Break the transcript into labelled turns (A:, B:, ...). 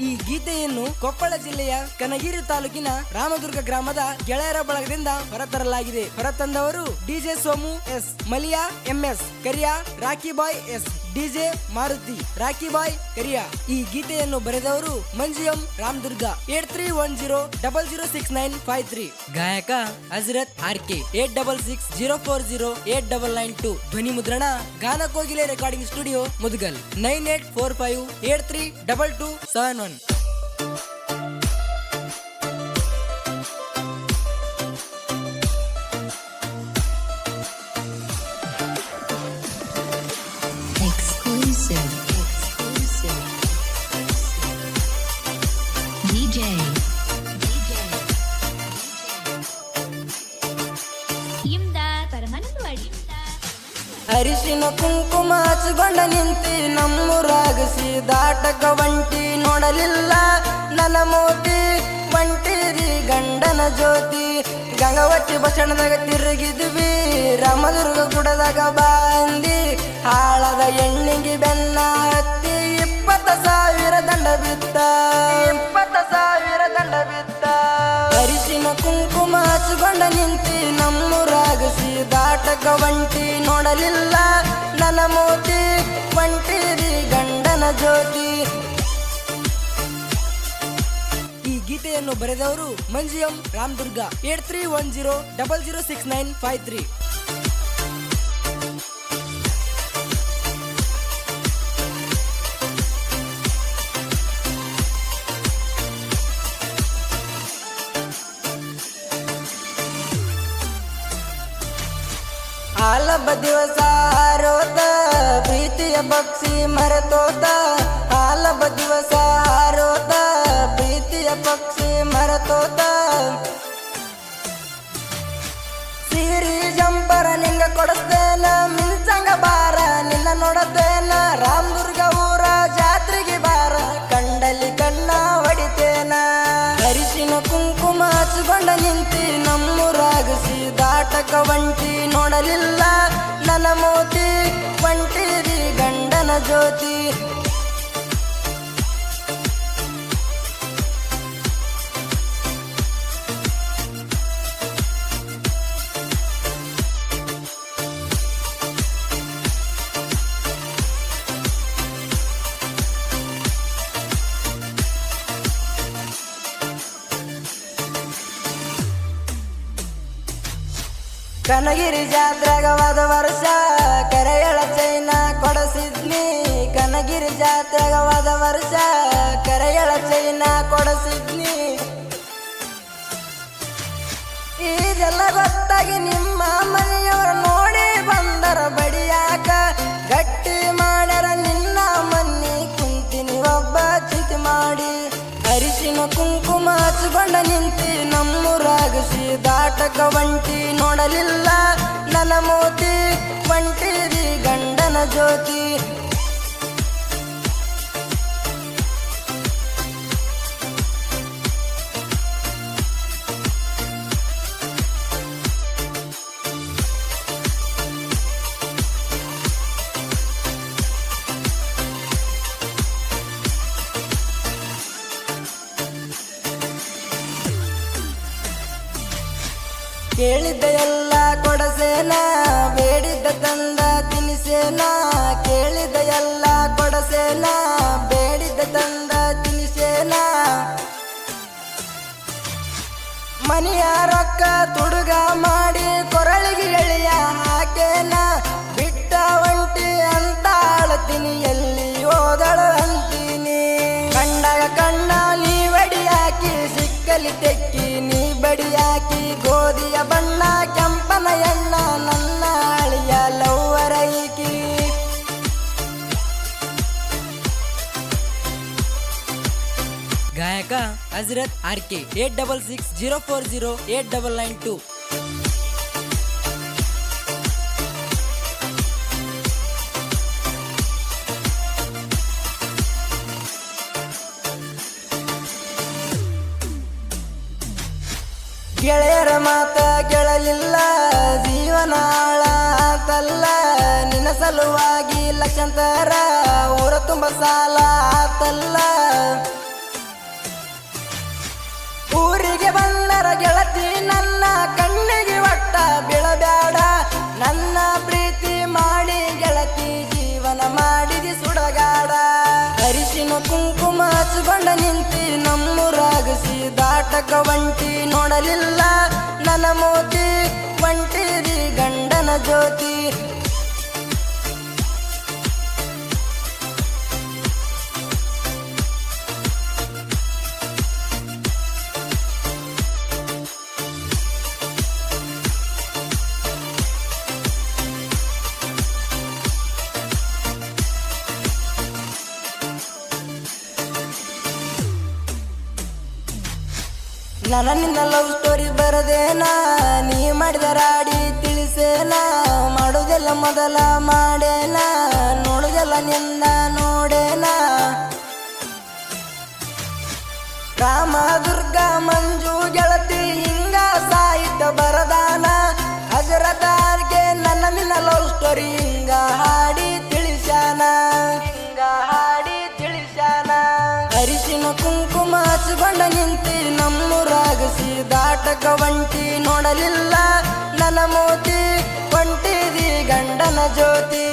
A: ಈ ಗೀತೆಯನ್ನು ಕೊಪ್ಪಳ ಜಿಲ್ಲೆಯ ಕನಗಿರಿ ತಾಲೂಕಿನ ರಾಮದುರ್ಗ ಗ್ರಾಮದ ಗೆಳೆಯರ ಬಳಗದಿಂದ ಹೊರತರಲಾಗಿದೆ. ಹೊರತಂದವರು DJ Somu S, Maliya MS Kariya Rocky boy S. DJ Maruti, Rocky boy Kariya. ಈ ಗೀತೆಯನ್ನು ಬರೆದವರು Manjiyam Ramadurga. Eight three one zero double zero six nine five three. ಗಾಯಕ Hazrat R K. Eight double six zero four zero eight double nine two. ಧ್ವನಿ ಮುದ್ರಣ, Gana Kogile recording studio Mudgal. Nine eight four five eight three double two seven one. ಅರಿಶಿನ ಕುಂಕುಮ ಹಚ್ಕೊಂಡ ನಿಂತಿ ನಮ್ಮೂರಾಗಿಸಿ ದಾಟಕ ಒಂಟಿ ನೋಡಲಿಲ್ಲ. ನನ್ನ ಮೋತಿ ಒಂಟಿರಿ ಗಂಡನ ಜ್ಯೋತಿ. ಗಂಗವಟ್ಟಿ ಬಸಣದಾಗ ತಿರುಗಿದ್ವಿ. ರಾಮದುರ್ಗ ಗುಡದಾಗ ಬಂದಿ. ಹಾಳದ ಎಣ್ಣಿಗೆ ಬೆನ್ನ ಒಂಟಿ ನೋಡಲಿಲ್ಲ. ನನ್ನ ಮೋತಿ ಒಂಟಿರಿ ಗಂಡನ ಜ್ಯೋತಿ. ಈ ಗೀತೆಯನ್ನು ಬರೆದವರು Manjiyam Ramadurga, eight three one zero double zero six nine five three. ಆಲಬ ದಿವಸ ಹಾರೋತ ಪ್ರೀತಿಯ ಪಕ್ಷಿ ಮರೆತೋತ. ಆಲಬ ದಿವಸ ಹಾರೋತ ಪ್ರೀತಿಯ ಪಕ್ಷಿ ಮರೆತೋತ. ಸಿರಿ ಜಂಪರ ನಿಂಗ ಕೊಡಸ್ತೇನ, ಮಿಂಚಂಗ ಬಾರ ನಿನ್ನ ನೋಡತೇನ ದಾಟಕ ಒಂಟಿ ನೋಡಲಿಲ್ಲ. ನನ್ನ ಮೋತಿ ಒಂಟಿರಿ ಗಂಡನ ಜ್ಯೋತಿ. ಕನಗಿರಿ ಜಾತ್ರೆಗ ಹೋದ ವರ್ಷ ಕರೆಯಳ ಚೈನ ಕೊಡಸಿದ್ನಿ. ಕನಗಿರಿ ಜಾತ್ರೆಗ ವರ್ಷ ಕರೆಯಳ ಚೈನ ಕೊಡಸಿದ್ನಿ. ಇದೆಲ್ಲ ಗೊತ್ತಾಗಿ ನಿಮ್ಮ ಮನೆಯವರು ಅರಿಶಿನ ಕುಂಕುಮ ಹಚ್ಕೊಂಡ ನಿಂತಿ ನಮ್ಮೂರಾಗಿಸಿ ದಾಟಕ ಒಂಟಿ ನೋಡಲಿಲ್ಲ. ನನ್ನ ಮೋತಿ ಒಂಟಿರಿ ಗಂಡನ ಜ್ಯೋತಿ. ಕೇಳಿದ್ದ ಎಲ್ಲ ಕೊಡಸೇನ? ಬೇಡಿದ್ದ ತಂದ ತಿನಿಸೇನ? ಕೇಳಿದ ಎಲ್ಲ ಕೊಡಸೇನ? ಬೇಡಿದ್ದ ತಂದ ತಿನಿಸೇನ? ಮನೆಯ ರೊಕ್ಕ ತುಡುಗ ಮಾಡಿ ಕೊರಳಿಗೆ ಎಳೆಯ ಹಾಕೇನ? ಬಿಟ್ಟ ಒಂಟಿ ಅಂತ ಅಳತೀನಿ ಎಲ್ಲಿ ಹೋದಳು ಅಂತೀನಿ? ಕಂಡಾಗ ಕಣ್ಣ ನೀ ಬಡಿ ಹಾಕಿ ಸಿಕ್ಕಲಿ ತೆಕ್ಕಿ ನೀ ಬಡಿ ಹಾಕಿ ಗೋಧಿಯ ಬಣ್ಣ ಕೆಂಪನ ಎಣ್ಣ ನನ್ನ ಅಳಿಯ ಲವ್ವರ ಈಕಿ ಗಾಯಕ Hazrat R K eight double six zero four zero eight double nine two ಸಲುವಾಗಿ ಲಕ್ಷಾಂತರ ಊರ ತುಂಬ ಸಾಲ ಆತಲ್ಲ. ಊರಿಗೆ ಬಂದರ ಗೆಳತಿ ನನ್ನ ಕಣ್ಣಿಗೆ ಒಟ್ಟ ಬೀಳಬೇಡ. ನನ್ನ ಪ್ರೀತಿ ಮಾಡಿ ಗೆಳತಿ ಜೀವನ ಮಾಡಿದಿ ಸುಡಗಾಡ. ಅರಿಶಿನ ಕುಂಕುಮ ಹಚ್ಚಿಕೊಂಡ ನಿಂತಿ ನಮ್ಮೂರಾಗಿಸಿ ದಾಟಕ ಒಂಟಿ ನೋಡಲಿಲ್ಲ. ನನ್ನ ಮೋತಿ ಒಂಟಿರಿ ಗಂಡನ ಜ್ಯೋತಿ. ನನ್ನ ನಿನ್ನ ಲವ್ ಸ್ಟೋರಿ ಬರದೇನಾ? ನೀ ಮಾಡಿದ ರಾಡಿ ತಿಳಿಸೇನಾ? ಮಾಡುದೆಲ್ಲ ಮೊದಲ ಮಾಡೇನಾ? ನೋಡುದೆಲ್ಲ ನಿನ್ನ ನೋಡೇನಾ? ರಾಮ ದುರ್ಗ ಮಂಜು ಗೆಳತಿ ಹಿಂಗ ಸಾಹಿತ್ಯ ಬರದಾನ? ಹಜರದಾರ್ಗೆ ನನ್ನ ನಿನ್ನ ಲವ್ ಸ್ಟೋರಿ ಹಿಂಗ ಹಾಡಿ ತಿಳಿಸ್ಯಾನ? ಹಿಂಗ ಹಾಡಿ ತಿಳಿಸ್ಯಾನ? ಅರಿಶಿನ ಕುಂಕುಮ ಹಚ್ಕೊಂಡ ನಿಂತಿ ನಮ್ಮೂರಾಗಸಿ ದಾಟಕ ಒಂಟಿ ನೋಡಲಿಲ್ಲ ನನ್ನ ಮೋತಿ ಒಂಟಿದಿ ಗಂಡನ ಜ್ಯೋತಿ.